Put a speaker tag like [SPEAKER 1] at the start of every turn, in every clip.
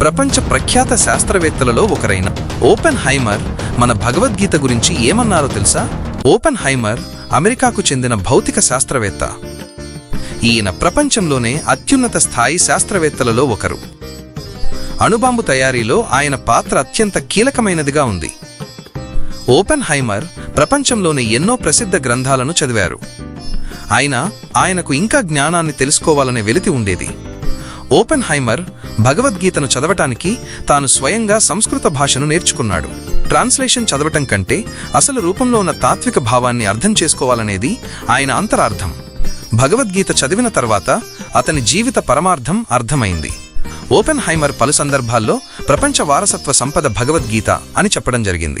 [SPEAKER 1] ప్రపంచ ప్రఖ్యాత శాస్త్రవేత్తలలో ఒకరైన ఓపెన్ హైమర్ మన భగవద్గీత గురించి ఏమన్నారో తెలుసా? ఓపెన్ హైమర్ అమెరికాకు చెందిన భౌతిక శాస్త్రవేత్త. ఈయన ప్రపంచంలోనే అత్యున్నత స్థాయి శాస్త్రవేత్తలలో ఒకరు. అణుబాంబు తయారీలో ఆయన పాత్ర అత్యంత కీలకమైనదిగా ఉంది. ఓపెన్ హైమర్ ప్రపంచంలోని ఎన్నో ప్రసిద్ధ గ్రంథాలను చదివారు. అయినా ఆయనకు ఇంకా జ్ఞానాన్ని తెలుసుకోవాలనే వెలితి ఉండేది. ఓపెన్ హైమర్ భగవద్గీతను చదవటానికి తాను స్వయంగా సంస్కృత భాషను నేర్చుకున్నాడు. ట్రాన్స్లేషన్ చదవటం కంటే అసలు రూపంలో ఉన్న తాత్విక భావాన్ని అర్థం చేసుకోవాలనేది ఆయన అంతరార్థం. భగవద్గీత చదివిన తర్వాత అతని జీవిత పరమార్థం అర్థమైంది. ఓపెన్ హైమర్ పలు సందర్భాల్లో ప్రపంచ వారసత్వ సంపద భగవద్గీత అని చెప్పడం జరిగింది.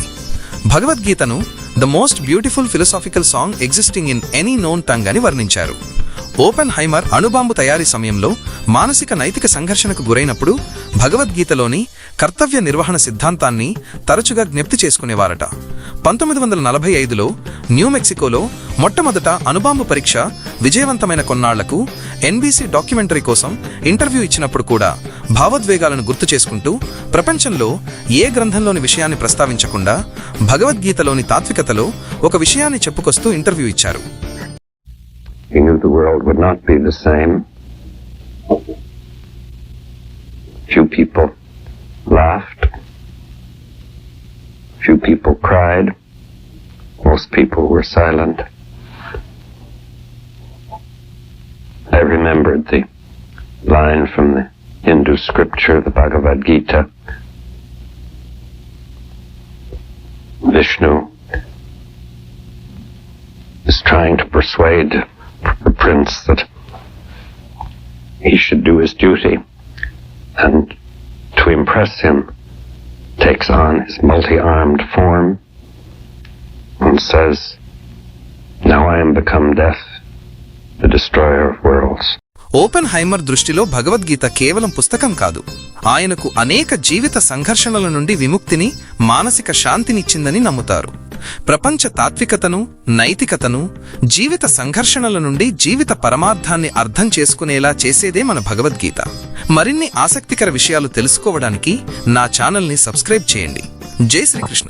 [SPEAKER 1] భగవద్గీతను the most beautiful philosophical song existing in any known tongue అని వర్ణించారు. ఓపెన్ హైమర్ అణుబాంబు తయారీ సమయంలో మానసిక నైతిక సంఘర్షణకు గురైనప్పుడు భగవద్గీతలోని కర్తవ్య నిర్వహణ సిద్ధాంతాన్ని తరచుగా జ్ఞప్తి చేసుకునేవారట. పంతొమ్మిది వందల నలభై ఐదులో న్యూ మెక్సికోలో మొట్టమొదట అణుబాంబు పరీక్ష విజయవంతమైన కొన్నాళ్ళకు ఎన్బీసీ డాక్యుమెంటరీ కోసం ఇంటర్వ్యూ ఇచ్చినప్పుడు కూడా భావోద్వేగాలను గుర్తు చేసుకుంటూ ప్రపంచంలో ఏ గ్రంథంలోని విషయాన్ని ప్రస్తావించకుండా భగవద్గీతలోని తాత్వికతలో ఒక విషయాన్ని చెప్పుకొస్తూ ఇంటర్వ్యూ ఇచ్చారు.
[SPEAKER 2] He knew the world would not be the same. Few people laughed. Few people cried. Most people were silent. I remembered the line from the Hindu scripture, the Bhagavad Gita. Vishnu is trying to persuade the prince that he should do his duty and to impress him takes on his multi-armed form and says, Now I am become death, the destroyer of worlds.
[SPEAKER 1] Oppenheimer దృష్టిలో భగవద్గీత కేవలం పుస్తకం కాదు ఆయనకు అనేక జీవిత సంఘర్షణల నుండి విముక్తిని మానసిక శాంతినిచ్చిందని నమ్ముతారు ప్రపంచ తాత్వికతను నైతికతను జీవిత సంఘర్షణల నుండి జీవిత పరమార్థాన్ని అర్థం చేసుకునేలా చేసేదే మన భగవద్గీత. మరిన్ని ఆసక్తికర విషయాలు తెలుసుకోవడానికి నా ఛానల్ని సబ్స్క్రైబ్ చేయండి. జై శ్రీకృష్ణ.